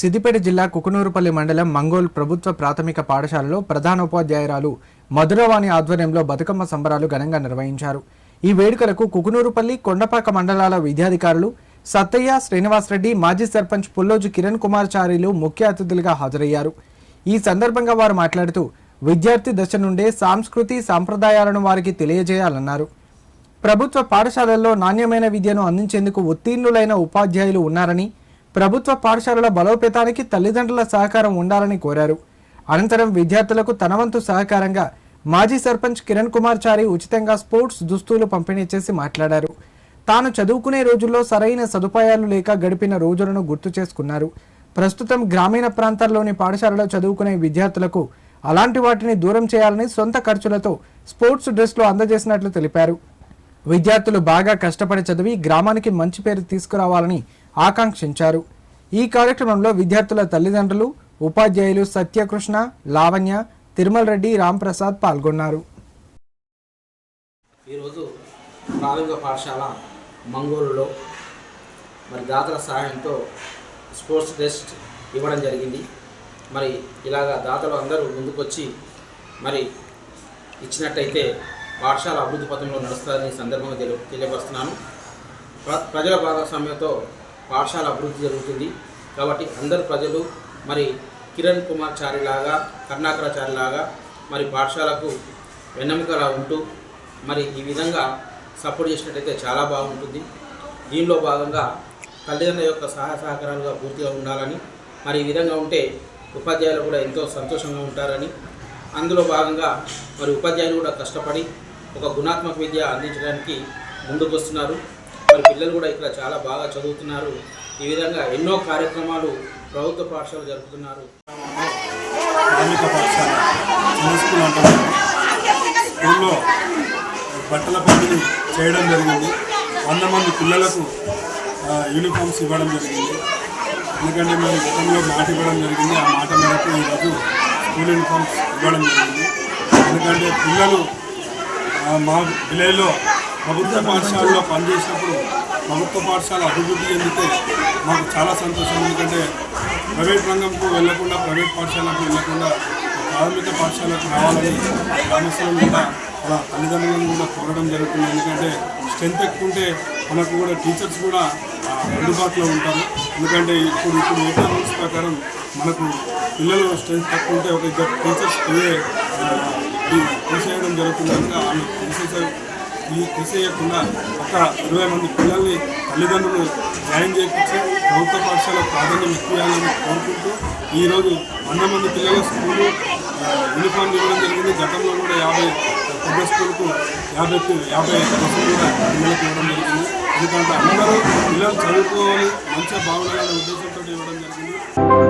సిద్దిపేట జిల్లా కుకునూరుపల్లి మండలం మంగోల్ ప్రభుత్వ ప్రాథమిక పాఠశాలలో ప్రధానోపాధ్యాయురాలు మధురవాణి ఆధ్వర్యంలో బతుకమ్మ సంబరాలు ఘనంగా నిర్వహించారు. ఈ వేడుకలకు కుకునూరుపల్లి కొండపాక మండలాల విద్యాధికారులు సత్తయ్య శ్రీనివాసరెడ్డి మాజీ సర్పంచ్ పుల్లోజు కిరణ్ కుమార్ చారీలు ముఖ్య అతిథులుగా హాజరయ్యారు. ఈ సందర్భంగా వారు మాట్లాడుతూ విద్యార్థి దశ నుండే సాంస్కృతి సాంప్రదాయాలను వారికి తెలియజేయాలన్నారు. ప్రభుత్వ పాఠశాలల్లో నాణ్యమైన విద్యను అందించేందుకు ఉత్తీర్ణులైన ఉపాధ్యాయులు ఉన్నారని ప్రభుత్వ పాఠశాలల బలోపేతానికి తల్లిదండ్రుల సహకారం ఉండాలని కోరారు. అనంతరం విద్యార్థులకు తనవంతు సహకారంగా మాజీ సర్పంచ్ కిరణ్ కుమార్ చారి ఉచితంగా స్పోర్ట్స్ దుస్తులు పంపిణీ చేసి మాట్లాడారు. తాను చదువుకునే రోజుల్లో సరైన సదుపాయాలు లేక గడిపిన రోజులను గుర్తు చేసుకున్నారు. ప్రస్తుతం గ్రామీణ ప్రాంతాల్లోని పాఠశాలలో చదువుకునే విద్యార్థులకు అలాంటి వాటిని దూరం చేయాలని సొంత ఖర్చులతో స్పోర్ట్స్ డ్రెస్లు అందజేసినట్లు తెలిపారు. విద్యార్థులు బాగా కష్టపడి చదివి గ్రామానికి మంచి పేరు తీసుకురావాలని ఆకాంక్షించారు. ఈ కార్యక్రమంలో విద్యార్థుల తల్లిదండ్రులు ఉపాధ్యాయులు సత్యకృష్ణ లావణ్య తిరుమల్ రెడ్డి రాంప్రసాద్ పాల్గొన్నారు. ఈరోజు ప్రాథమిక పాఠశాల మంగోలులో మరి దాతల సహాయంతో స్పోర్ట్స్ టెస్ట్ ఇవ్వడం జరిగింది. మరి ఇలాగా దాతలు అందరూ ముందుకొచ్చి మరి ఇచ్చినట్టయితే పాఠశాల అభివృద్ధి పథంలో నడుస్తుందని సందర్భంగా తెలియ తెలియపరుస్తున్నాను. ప్ర ప్రజల భాగస్వామ్యంతో పాఠశాల అభివృద్ధి జరుగుతుంది. కాబట్టి అందరు ప్రజలు మరి కిరణ్ కుమార్ చారిలాగా కర్ణాకరాచారిలాగా మరి పాఠశాలకు వెన్నెముకలా ఉంటూ మరి ఈ విధంగా సపోర్ట్ చేసినట్టయితే చాలా బాగుంటుంది. దీనిలో భాగంగా తల్లిదండ్రుల యొక్క సహాయ సహకారాలుగా పూర్తిగా ఉండాలని మరి ఈ విధంగా ఉంటే ఉపాధ్యాయులు కూడా ఎంతో సంతోషంగా ఉంటారని అందులో భాగంగా మరి ఉపాధ్యాయులు కూడా కష్టపడి ఒక గుణాత్మక విద్య అందించడానికి ముందుకు వారి పిల్లలు కూడా ఇక్కడ చాలా బాగా చదువుతున్నారు. ఈ విధంగా ఎన్నో కార్యక్రమాలు ప్రభుత్వ పాఠశాలలు జరుపుతున్నారు. స్కూల్లో బట్టల పంపిణీ చేయడం జరిగింది. వంద మంది పిల్లలకు యూనిఫామ్స్ ఇవ్వడం జరిగింది. ఎందుకంటే మేము గతంలో మాట ఇవ్వడం జరిగింది. ఆ మాట మేరకు ఈరోజు స్కూల్ యూనిఫామ్స్ ఇవ్వడం జరిగింది. ఎందుకంటే పిల్లలు మా విలేజ్లో ప్రభుత్వ పాఠశాలలో పనిచేసినప్పుడు ప్రభుత్వ పాఠశాల అభివృద్ధి చెందితే మాకు చాలా సంతోషం. ఎందుకంటే ప్రైవేట్ రంగంకు వెళ్ళకుండా ప్రైవేట్ పాఠశాలకు వెళ్ళకుండా ప్రాథమిక పాఠశాలకు రావాలని గ్రామస్తులను కూడా అలా తల్లిదండ్రులను కూడా కోరడం జరుగుతుంది. ఎందుకంటే స్ట్రెంత్ ఎక్కువ ఉంటే మనకు కూడా టీచర్స్ కూడా అందుబాటులో ఉంటారు. ఎందుకంటే ఇప్పుడు ఇప్పుడు ఏపీ రూల్స్ ప్రకారం మనకు పిల్లలు స్ట్రెంత్ తక్కువ ఉంటే ఒక ఇద్దరు టీచర్స్ పోయే తీసేయడం జరుగుతుంది. కనుక ఆమె తీసేసే ఈ తీసేయకుండా ఒక ఇరవై మంది పిల్లల్ని తల్లిదండ్రులు జాయిన్ చేయించి ప్రభుత్వ పాఠశాల ప్రాధాన్యం ఇవ్వాలని కోరుకుంటూ ఈరోజు వంద మంది పిల్లల స్కూలు యూనిఫామ్ ఇవ్వడం జరిగింది. గతంలో కూడా యాభై పెద్ద స్కూల్కు యాభై యాభై బస్సులు కూడా పిల్లలకు ఇవ్వడం జరిగింది. ఎందుకంటే అందరూ పిల్లలు చదువుకోవాలి మంచిగా బాగుండాలనే ఉద్దేశంతో ఇవ్వడం జరిగింది.